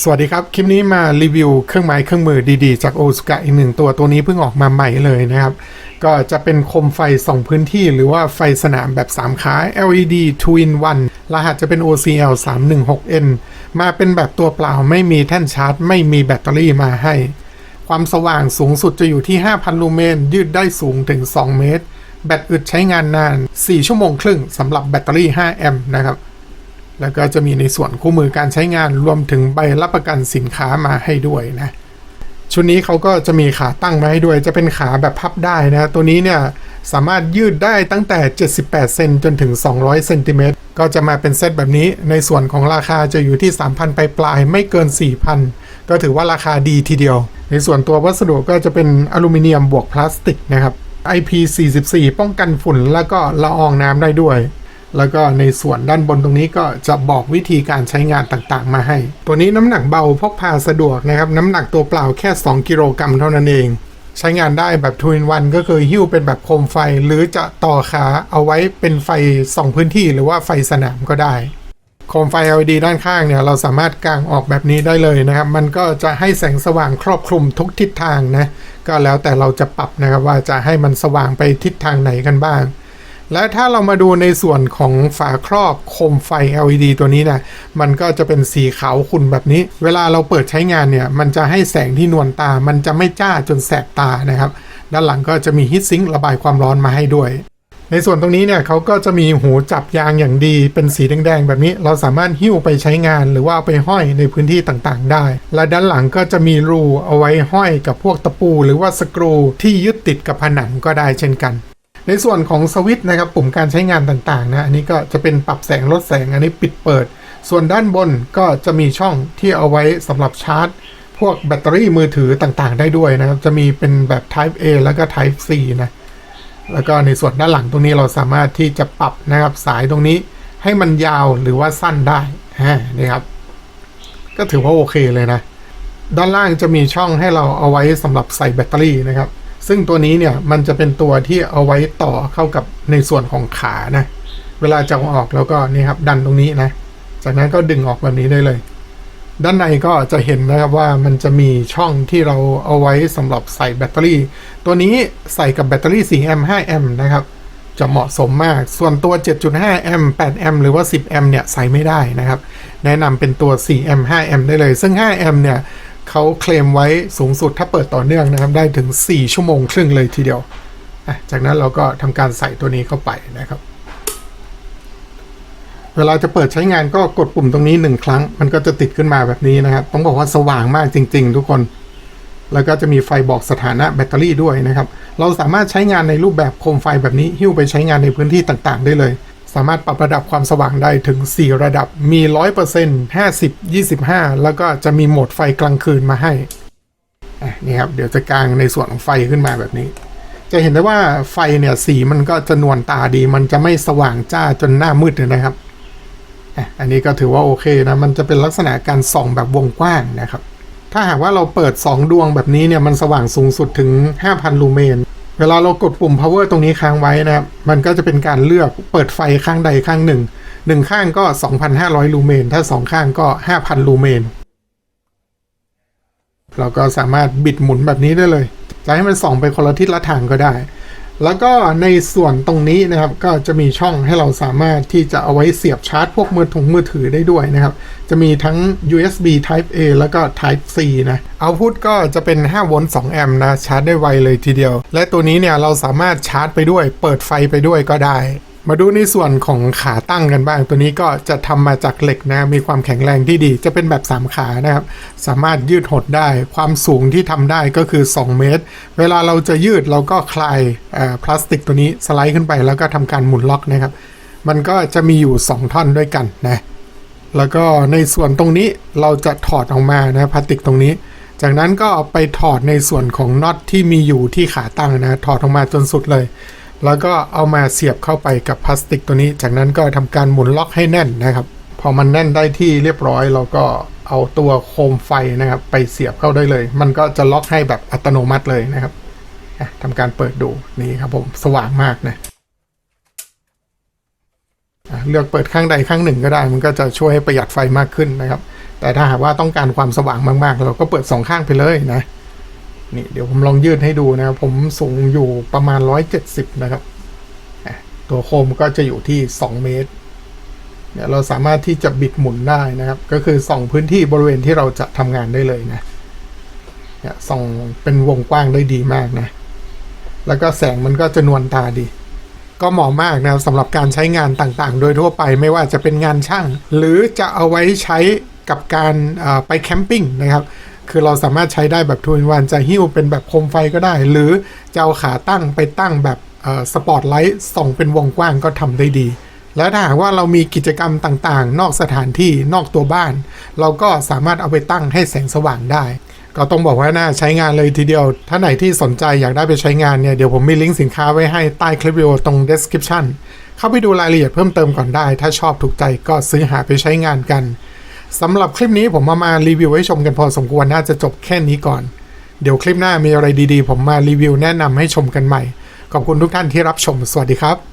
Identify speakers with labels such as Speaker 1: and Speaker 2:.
Speaker 1: สวัสดีครับ คลิปนี้มารีวิวเครื่องไม้เครื่องมือดีๆ จากโอสกะอีกหนึ่งตัวตัวนี้เพิ่งออกมาใหม่เลยนะครับ ก็จะเป็นโคมไฟ 2 พื้นที่ หรือว่าไฟสนามแบบ 3 ขา LED 2 in 1รหัสจะเป็น OCL 316N มาเป็นแบบตัวเปล่าไม่มีแท่นชาร์จ ไม่มีแบตเตอรี่มาให้ ความสว่างสูงสุดจะอยู่ที่ 5,000 ลูเมน ยืดได้สูงถึง 2 เมตร แบตอึดใช้งานนาน 4 ชั่วโมงครึ่งสำหรับแบตเตอรี่ 5 แอมป์นะครับ แล้วก็จะมีในส่วนคู่มือการใช้งานรวมถึงใบรับประกันสินค้ามาให้ด้วยนะ ชุดนี้เขาก็จะมีขาตั้งมาให้ด้วย จะเป็นขาแบบพับได้นะ ตัวนี้เนี่ยสามารถยืดได้ตั้งแต่ 78 เซนจนถึง 200 เซนติเมตร ก็จะมาเป็นเซตแบบนี้ ในส่วนของราคาจะอยู่ที่ 3,000 ไปปลายไม่เกิน 4,000 ก็ถือว่าราคาดีทีเดียว ในส่วนตัววัสดุก็จะเป็นอลูมิเนียมบวกพลาสติกนะครับ IP44 ป้องกันฝุ่นแล้วก็ละอองน้ำได้ด้วย แล้วก็ในส่วนด้านบนตรงนี้ก็จะบอกวิธีการใช้งานต่างๆ มาให้ ตัวนี้น้ำหนักเบาพกพาสะดวกนะครับ น้ำหนักตัวเปล่าแค่ 2 กิโลกรัมเท่านั้นเอง ใช้งานได้แบบทูนวันก็คือหิ้วเป็นแบบโคมไฟ หรือจะต่อขาเอาไว้เป็นไฟสองพื้นที่หรือว่าไฟสนามก็ได้โคมไฟ LED ด้านข้างเนี่ยเราสามารถกางออกแบบนี้ได้เลยนะครับ มันก็จะให้แสงสว่างครอบคลุมทุกทิศทางนะ ก็แล้วแต่เราจะปรับนะครับว่าจะให้มันสว่างไปทิศทางไหนกันบ้าง และถ้าเรามาดูในส่วนของฝาครอบโคมไฟ LED ตัวนี้นะมันก็จะเป็นสีขาวขุ่นแบบนี้ เวลาเราเปิดใช้งานเนี่ย มันจะให้แสงที่นวลตา มันจะไม่จ้าจนแสบตานะครับ ด้านหลังก็จะมีฮีทซิงค์ระบายความร้อนมาให้ด้วย ในส่วนตรงนี้เนี่ยเขาก็จะมีหูจับยางอย่างดี เป็นสีแดงๆแบบนี้ เราสามารถหิ้วไปใช้งานหรือว่าเอาไปห้อยในพื้นที่ต่างๆ ได้ และด้านหลังก็จะมีรูเอาไว้ห้อยกับพวกตะปู หรือว่าสกรูที่ยึดติดกับผนังก็ได้เช่นกัน ในส่วนของสวิตช์นะครับปุ่มการใช้งานต่างๆนะอันนี้ก็จะเป็นปรับแสงลดแสงอันนี้ปิดเปิด ส่วนด้านบนก็จะมีช่องที่เอาไว้สำหรับชาร์จ พวกแบตเตอรี่มือถือต่างๆ ได้ด้วยนะครับ จะมีเป็นแบบ Type A แล้วก็ Type C นะแล้วก็ในส่วนด้านหลังตรงนี้เราสามารถที่จะปรับนะครับสายตรงนี้ให้มันยาวหรือว่าสั้นได้ฮะนี่ครับ ก็ถือว่าโอเคเลยนะ ด้านล่างจะมีช่องให้เราเอาไว้สำหรับใส่แบตเตอรี่นะครับ ซึ่งตัวนี้เนี่ยมันจะเป็นตัวที่เอาไว้ต่อเข้ากับในส่วนของขานะ เวลาจะเอาออกแล้วก็นี่ครับดันตรงนี้นะ จากนั้นก็ดึงออกแบบนี้ได้เลย ด้านในก็จะเห็นนะครับว่ามันจะมีช่องที่เราเอาไว้สำหรับใส่แบตเตอรี่ ตัวนี้ใส่กับแบตเตอรี่4แอมป์5แอมป์นะครับจะเหมาะสมมาก ส่วนตัว 7.5 แอมป์ 8 แอมป์ หรือว่า 10 แอมป์ เนี่ย ใส่ไม่ได้นะครับ แนะนำเป็นตัว 4 แอมป์ 5 แอมป์ ได้เลย ซึ่ง 5 แอมป์ เนี่ย เขาเคลมไว้สูงสุดถ้าเปิดต่อเนื่องนะครับ ได้ถึง 4 ชั่วโมงครึ่งเลยทีเดียว จากนั้นเราก็ทำการใส่ตัวนี้เข้าไปนะครับ เวลาจะเปิดใช้งานก็กดปุ่มตรงนี้หนึ่งครั้ง มันก็จะติดขึ้นมาแบบนี้นะครับ ต้องบอกว่าสว่างมากจริง ๆ ทุกคน แล้วก็จะมีไฟบอกสถานะแบตเตอรี่ด้วยนะครับ เราสามารถใช้งานในรูปแบบโคมไฟแบบนี้ หิ้วไปใช้งานในพื้นที่ต่าง ๆ ได้เลย สามารถปรับระดับความสว่างได้ถึง 4 ระดับ มี 100% 50 25 แล้วก็จะมีโหมดไฟกลางคืนมาให้นี่ครับ เดี๋ยวจะกางในส่วนของไฟขึ้นมาแบบนี้ จะเห็นได้ว่าไฟเนี่ยสีมันก็จะนวลตาดี มันจะไม่สว่างจ้าจนหน้ามืดเลยนะครับ อันนี้ก็ถือว่าโอเคนะ มันจะเป็นลักษณะการส่องแบบวงกว้างนะครับ ถ้าหากว่าเราเปิด 2 ดวงแบบนี้เนี่ย มันสว่างสูงสุดถึง 5,000 ลูเมน เวลาเรากดปุ่ม power ตรงนี้ค้างไว้นะครับ มันก็จะเป็นการเลือกเปิดไฟข้างใดข้างหนึ่ง หนึ่งข้างก็ 2,500 ลูเมน ถ้าสองข้างก็ 5,000 ลูเมน เราก็สามารถบิดหมุนแบบนี้ได้เลย จะให้มันส่องไปคนละทิศละทางก็ได้ แล้วก็ในส่วนตรงนี้นะครับก็จะมีช่องให้เราสามารถที่จะเอาไว้เสียบชาร์จ พวกมือถุงมือถือได้ด้วยนะครับ จะมีทั้ง USB Type A แล้วก็ Type C นะเอาพุทก็จะเป็น 5 โวลต์ 2 แอมป์นะ ชาร์จได้ไวเลยทีเดียว และตัวนี้เนี่ยเราสามารถชาร์จไปด้วย เปิดไฟไปด้วยก็ได้ มาดูในส่วนของขาตั้งกันบ้าง ตัวนี้ก็จะทำมาจากเหล็กนะมีความแข็งแรงที่ดี จะเป็นแบบ 3 ขานะครับ สามารถยืดหดได้ ความสูงที่ทำได้ก็คือ 2 เมตร เวลาเราจะยืดเราก็คลายพลาสติกตัวนี้สไลด์ขึ้นไปแล้วก็ทำการหมุนล็อกนะครับ มันก็จะมีอยู่ 2 ท่อนด้วยกันนะ แล้วก็ในส่วนตรงนี้เราจะถอดออกมานะพลาสติกตรงนี้ จากนั้นก็ไปถอดในส่วนของน็อตที่มีอยู่ที่ขาตั้งนะ ถอดออกมาจนสุดเลย แล้วก็เอามาเสียบเข้าไปกับพลาสติกตัวนี้ จากนั้นก็ทำการหมุนล็อกให้แน่นนะครับ พอมันแน่นได้ที่เรียบร้อยเราก็เอาตัวโคมไฟนะครับ ไปเสียบเข้าได้เลย มันก็จะล็อกให้แบบอัตโนมัติเลยนะครับอะทำการเปิดดูนี่ครับผมสว่างมากนะอะเลือกเปิดข้างใดข้างหนึ่งก็ได้ มันก็จะช่วยให้ประหยัดไฟมากขึ้นนะครับ แต่ถ้าหากว่าต้องการความสว่างมากๆ เราก็เปิดสองข้างไปเลยนะ นี่เดี๋ยวผมลองยืดให้ดูนะครับ ผมสูงอยู่ประมาณ 170 นะครับ ตัวโคมก็จะอยู่ที่ 2 เมตรเนี่ยเราสามารถที่จะบิดหมุนได้นะครับ ก็คือส่องพื้นที่บริเวณที่เราจะทำงานได้เลยนะเนี่ยส่องเป็นวงกว้างได้ดีมากนะ แล้วก็แสงมันก็จะนวลตาดี ก็เหมาะมากนะครับสำหรับการใช้งานต่างๆ โดยทั่วไปไม่ว่าจะเป็นงานช่าง หรือจะเอาไว้ใช้กับการไปแคมปิ้งนะครับ คือเราสามารถใช้ได้แบบทูนวันจะหิ้วเป็นแบบโคมไฟก็ได้ หรือจะเอาขาตั้งไปตั้งแบบสปอตไลท์ส่องเป็นวงกว้างก็ทำได้ดี แล้วถ้าหากว่าเรามีกิจกรรมต่างๆ นอกสถานที่นอกตัวบ้าน เราก็สามารถเอาไปตั้งให้แสงสว่างได้ ก็ต้องบอกว่าน่าใช้งานเลยทีเดียว ถ้าไหนที่สนใจอยากได้ไปใช้งานเนี่ย เดี๋ยวผมมีลิงก์สินค้าไว้ให้ใต้คลิปวิดีโอตรง description เข้าไปดูรายละเอียดเพิ่มเติมก่อนได้ ถ้าชอบถูกใจก็ซื้อหาไปใช้งานกัน สำหรับคลิปนี้ผมมามารีวิวให้ชมกันพอสมควรน่าจะจบแค่นี้ก่อน เดี๋ยวคลิปหน้ามีอะไรดีๆ ผมมารีวิวแนะนำให้ชมกันใหม่ ขอบคุณทุกท่านที่รับชม สวัสดีครับ